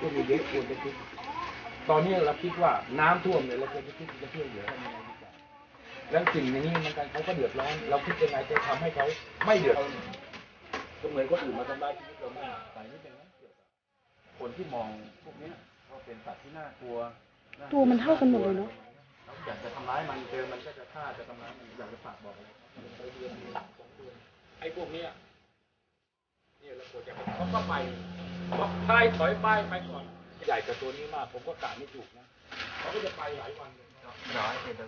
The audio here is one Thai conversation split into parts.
ก็มีเยอะควรจะคิดตอนนี้เราคิดว่าน้ำท่วมเนี่ยเราควรจะคิดจะช่วยเหลือกันยังไงดีกว่าแล้วสิ่งในนี้มันกันเขาก็เดือดร้อน เราคิดยังไงจะทำให้เขาไม่เดือดร้อนก็เหมือนคนอื่นมาทำร้ายชีวิตเราไม่ใส่ไม่เป็นเกี่ยวกับคนที่มองพวกนี้ยว่าเป็นสัตว์ที่น่ากลัว ตัวมันเท่ากันหมดเลยเนอะอยากจะทำร้ายมันเจอมันก็จะฆ่าจะทำร้ายมันอยากจะฝากบอกไรไปเดือนสองเดือนไอ้พวกเนี้ยเนี่ยเราควรจะเขาก็ไป บอกพายถอยไปไปก่อน ใหญ่กว่าตัวนี้มาก ผมก็กะไม่ถูกนะเขาก็จะไปหลายวันเลยร้อยเป็นตัว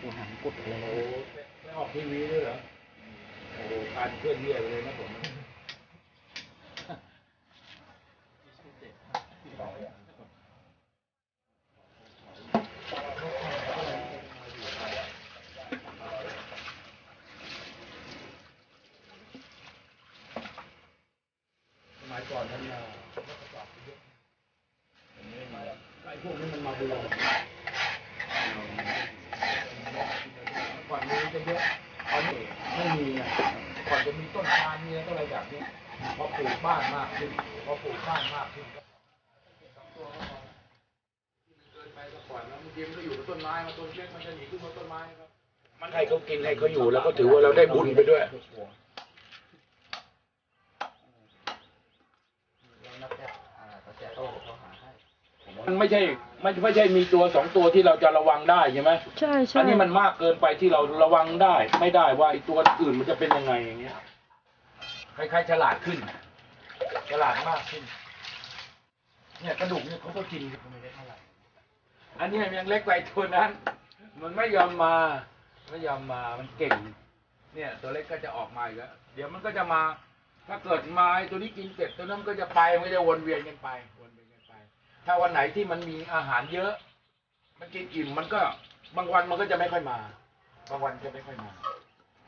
ตัวหางกุดเลยโอ้ไม่ออกทีวีด้วยเหรอโอ้การเคลื่อนเยี่ยเลยนะผม สมัยก่อนท่านมาไอ้ พวกนี้มันมาบูรก่อนนี้จะเยอะตอนนี้ไม่มีไงก่อนจะมีต้นทานมีอะไรก็อะไรแบบนี้พอปลูกบ้านมากขึ้นพอปลูกบ้านมากขึ้นก็สองตัวก็พอเกินไปก่อยแล้วบางทีมันก็อยู่กับต้นไม้มาต้นเล็กมันจะหนีขึ้นมาต้นไม้ครับมันให้เขากินให้เขาอยู่แล้วก็ถือว่าเราได้บุญไปด้วย มันไม่ใช่ไม่ไม่ใช่มีตัวสองตัวที่เราจะระวังได้ใช่ไหมใช่ใช่อันนี้มันมากเกินไปที่เราระวังได้ ไม่ได้ว่าไอ้ตัวอื่นมันจะเป็นยังไงอย่างเงี้ยคล้ายๆฉลาดขึ้น ฉลาดมากขึ้น เนี่ยกระดูกเนี่ยเขาก็กินไม่ได้เท่าไหร่อันนี้มันยังเล็กไปตัวนั้น มันไม่ยอมมา ไม่ยอมมา มันเก่ง เนี่ย ตัวเล็กก็จะออกมาอีกแล้ว เดี๋ยวมันก็จะมา ถ้าเกิดมาไอ้ตัวนี้กินเสร็จตัวนั้นมันก็จะไปไม่ได้วนเวียนกันไปวนเวียนกันไป ถ้าวันไหนที่มันมีอาหารเยอะ มันกินอิ่มมันก็บางวันมันก็จะไม่ค่อยมา บางวันจะไม่ค่อยมา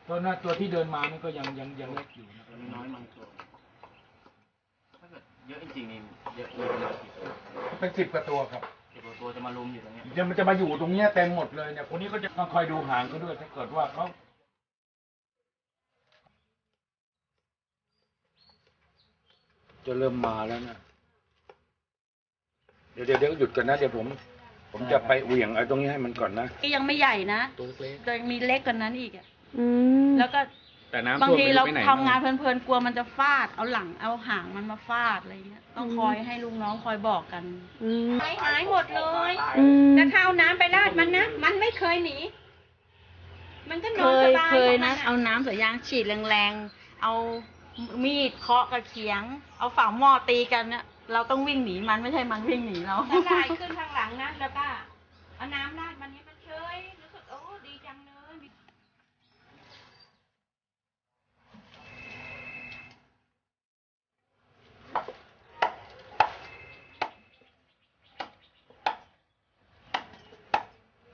ตัวนั้นตัวที่เดินมานี่ก็ยังยังยังเล็กอยู่นะน้อยบางตัวถ้าเกิดเยอะจริงๆนี่เยอะเลยประมาณกี่ตัวเป็นสิบกว่าตัวครับสิบกว่าตัวจะมารุมอยู่ตรงเนี้ยจะมันจะมาอยู่ตรงเนี้ยเต็มหมดเลยเนี่ยคนนี้ก็จะต้องคอยดูหางเขาด้วยถ้าเกิดว่าเขาจะเริ่มมาแล้วนะ เดี๋ยวเดี๋ยวเดี๋ยวหยุดกันนะเดี๋ยวผม ผมจะไปเหวี่ยงไอ้ตรงนี้ให้มันก่อนนะยังไม่ใหญ่นะตัวเล็กแต่มีเล็กกว่านั้นอีกอะอืมแล้วก็แต่น้ำบางท่วมทีไม่เรารู้ไปไหนทำงานเพลินๆกลัวมันจะฟาด เอาหลังเอาหางมันมาฟาดอะไรเงี้ยต้องคอยให้ลูกน้องคอยบอกกันอืมหายหายหมดเลยอืม แล้วถ้าเอาน้ำไปราดมันนะมันไม่เคยหนี มันก็นเคอนสยบายเคยของมันะอเอาน้ำสายยางฉีดแรงๆ เอามีดเคาะกระเขียง เอาฝาหม้อตีกันเนี่ย เราต้องวิ่งหนีมันไม่ใช่มันวิ่งหนีเราถ้าได้ขึ้นทางหลังนะ แล้วก็เอาน้ำราดมันนี้มันเฉยรู้สึกโอ้ดีจังเลย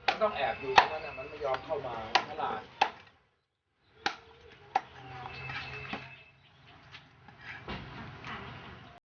มันต้องแอบดูเพราะว่าน่ะมันไม่ยอมเข้ามาฉลาด